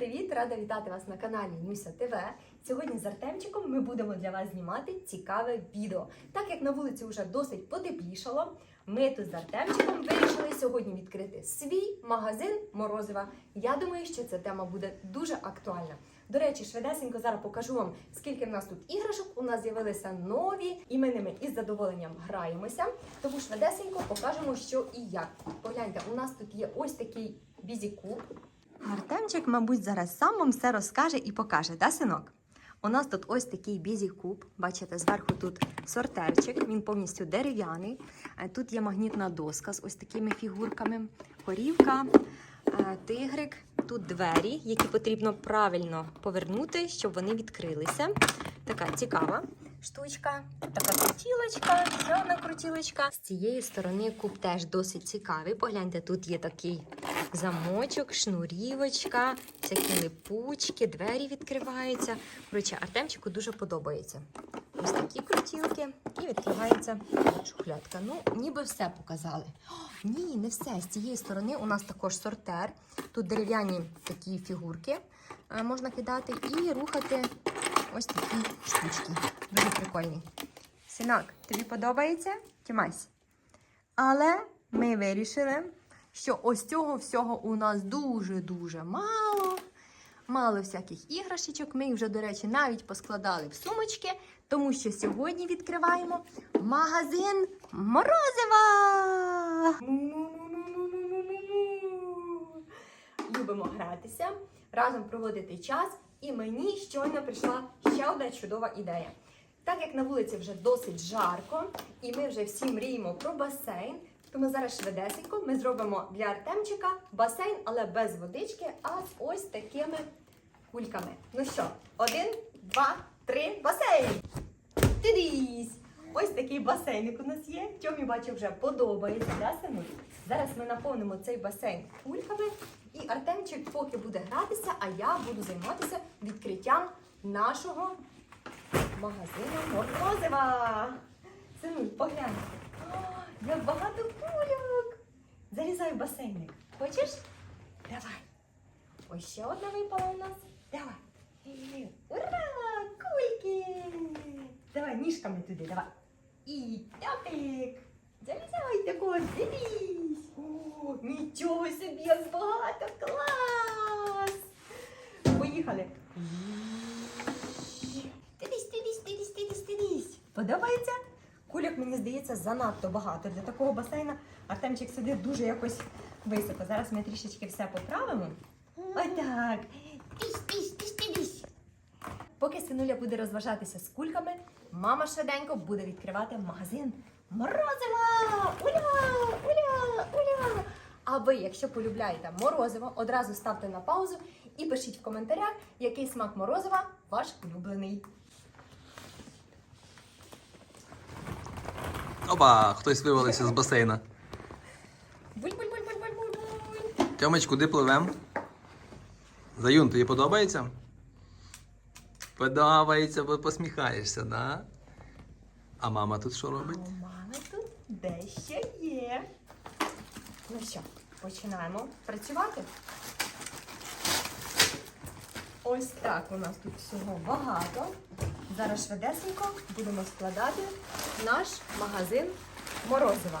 привіт! Рада вітати вас на каналі Нюся ТВ. Сьогодні з Артемчиком ми будемо для вас знімати цікаве відео. Так як на вулиці вже досить потеплішало, ми тут з Артемчиком вирішили сьогодні відкрити свій магазин морозива. Я думаю, що ця тема буде дуже актуальна. До речі, швидесенько зараз покажу вам, скільки в нас тут іграшок. У нас з'явилися нові, і ми ними із задоволенням граємося. Тому швидесенько покажемо, що і як. Погляньте, у нас тут є ось такий бізікуб. Артемчик, мабуть, зараз сам вам все розкаже і покаже, да, синок? У нас тут ось такий бізі-куб. Бачите, зверху тут сортерчик, він повністю дерев'яний. Е, Тут є магнітна доска з ось такими фігурками, корівка, е, тигрик. Тут двері, які потрібно правильно повернути, щоб вони відкрилися. Така цікава штучка, така крутілочка, ще одна крутілочка. З цієї сторони куб теж досить цікавий. Погляньте, тут є такий замочок, шнурівочка, всякі липучки, двері відкриваються. Коротше, Артемчику дуже подобається. Ось такі крутілки і відкривається шухлядка. Ну, ніби все показали. О, ні, не все. З цієї сторони у нас також сортер. Тут дерев'яні такі фігурки е, можна кидати і рухати ось такі штучки. Дуже прикольні. Синок, тобі подобається? Тімась? Але ми вирішили, що ось цього всього у нас дуже-дуже мало. Мало всяких іграшечок. Ми їх вже, до речі, навіть поскладали в сумочки, тому що сьогодні відкриваємо магазин Морозива. Любимо гратися, разом проводити час, і мені щойно прийшла ще одна чудова ідея. Так як на вулиці вже досить жарко, і ми вже всі мріємо про басейн, тому зараз швидесенько ми зробимо для Артемчика басейн, але без водички, а з ось такими кульками. Ну що, один, два, три, басейн! Тидісь! Ось такий басейник у нас є. Тьомі бачу вже подобається, да, сину? Зараз ми наповнимо цей басейн кульками, і Артемчик поки буде гратися, а я буду займатися відкриттям нашого магазину морозива. Сину, поглянь. Як багато. Залізай в басейник. Хочеш? Давай. Ось ще одна випала у нас. Давай. Ура! Кульки! Давай ніжками туди, давай. І тяпик. Залізай тако, дивись. О, нічого собі, як багато. Клас! Поїхали. Тидись, тидись, тидись, тидись, тидись. Подобається? Кульок, мені здається, занадто багато. Для такого басейна Артемчик сидить дуже якось високо. Зараз ми трішечки все поправимо. Отак. Тись. Поки синуля буде розважатися з кульками, мама швиденько буде відкривати магазин морозива! Уля! Уля! Уля! А ви, якщо полюбляєте морозиво, одразу ставте на паузу і пишіть в коментарях, який смак морозива ваш улюблений. Опа, хтось вивалився з басейна. Тьомич, куди пливем? Заюн, тобі подобається? Подобається, бо посміхаєшся, да? А мама тут що А робить? у мами тут дещо є. Ну що, починаємо працювати. Ось так у нас тут всього багато. Зараз швидесенько будемо складати наш магазин морозива.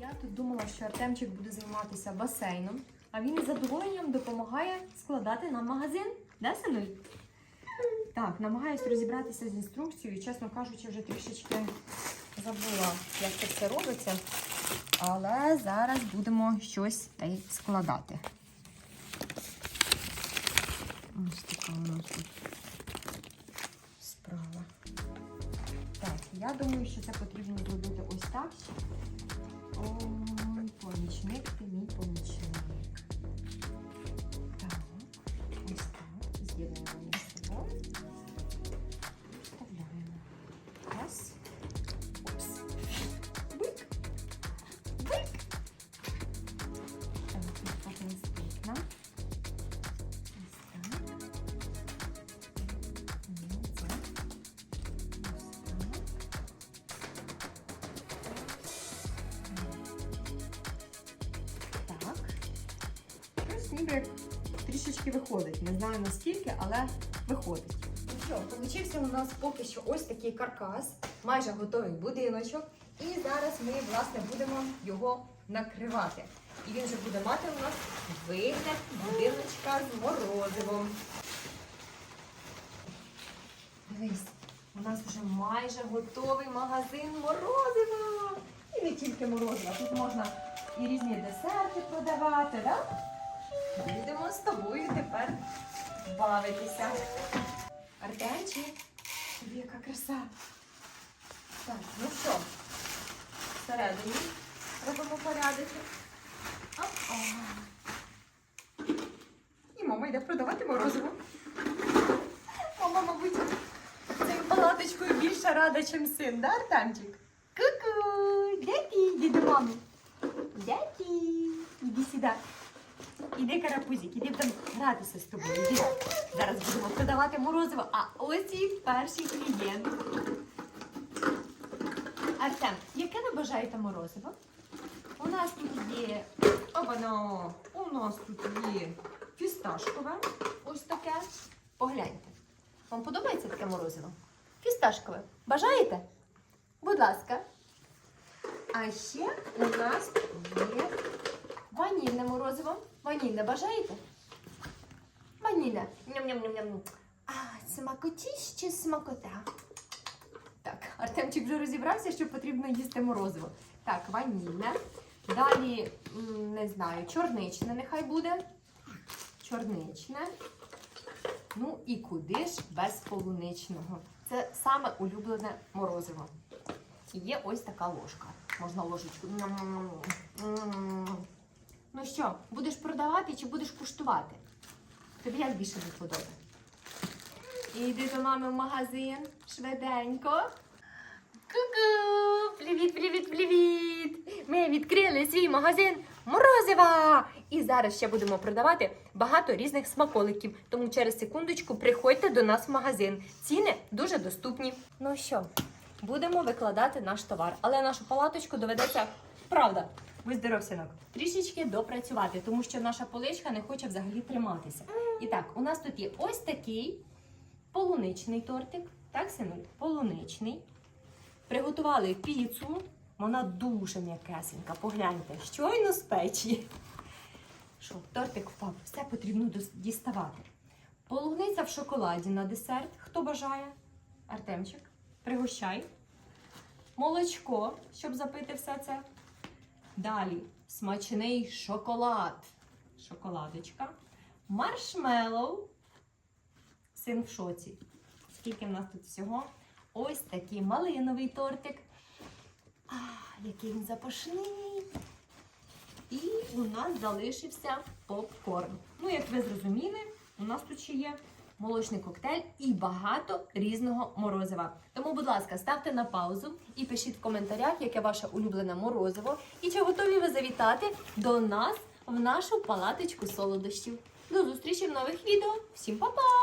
Я тут думала, що Артемчик буде займатися басейном, а він із задоволенням допомагає складати нам магазин. Да, синуль? Так, намагаюсь розібратися з інструкцією. і, Чесно кажучи, вже трішечки забула, як це все робиться. Але зараз будемо щось та й складати. Ось така у нас тут справа. Так, я думаю, що це потрібно зробити ось так. Ой, помічник ти мій помічник. Трішечки, трішечки виходить. Не знаю наскільки, але виходить. Ну що, получився у нас поки що ось такий каркас, майже готовий будиночок. І зараз ми, власне, будемо його накривати. І він вже буде мати у нас вигляд будиночка з морозивом. Дивись, у нас вже майже готовий магазин морозива. І не тільки морозива, тут можна і різні десерти продавати, да? Будемо з тобою тепер бавитися. Артемчик, тобі яка краса. Так, ну що, всередині робимо порядок. І мама йде продавати морозиво. Мама, мабуть, цією палаточкою більше рада, ніж син, да, Артемчик? Ку-ку! До мами. Де ти? Іди сюди. Іди, карапузик, іди там гратися з тобою. Іди. Зараз будемо продавати морозиво. А ось і перший клієнт. Артем, яке ви бажаєте морозиво? У нас тут є. Обано! У нас тут є фісташкове. Ось таке. Погляньте. Вам подобається таке морозиво? Фісташкове. Бажаєте? Будь ласка. А ще у нас є ванільне морозиво. Ванільне бажаєте? Ванільне. Ням-ням-ням-ням. А, смакотіще смакота. Так, Артемчик вже розібрався, що потрібно їсти морозиво. Так, ванільне. Далі, не знаю, чорничне нехай буде. Чорничне. Ну і куди ж без полуничного? Це саме улюблене морозиво. І є ось така ложка. Можна ложечку. Ну що, будеш продавати чи будеш куштувати? Тобі як більше до вподоби? Іди до мами в магазин швиденько. Ку-ку! Привіт, привіт, привіт! Ми відкрили свій магазин морозива! І зараз ще будемо продавати багато різних смаколиків. Тому через секундочку приходьте до нас в магазин. Ціни дуже доступні. Ну що, будемо викладати наш товар, але нашу палаточку доведеться, правда, будь здоров, синок, трішечки допрацювати, тому що наша поличка не хоче взагалі триматися. І так, у нас тут є ось такий полуничний тортик. Так, синуль? Полуничний. Приготували піцу. Вона дуже м'якесенька. Погляньте, щойно з печі. Що, тортик впав, все потрібно діставати. Полуниця в шоколаді на десерт. Хто бажає? Артемчик, пригощай. Молочко, щоб запити все це. Далі смачний шоколад. Шоколадочка. Маршмеллоу. Син в шоці. Скільки в нас тут всього? Ось такий малиновий тортик. А, який він запашний. І у нас залишився попкорн. Ну, як ви зрозуміли, у нас тут ще є молочний коктейль і багато різного морозива. Тому, будь ласка, ставте на паузу і пишіть в коментарях, яке ваше улюблене морозиво, і чи готові ви завітати до нас в нашу палаточку солодощів. До зустрічі в нових відео. Всім па-па!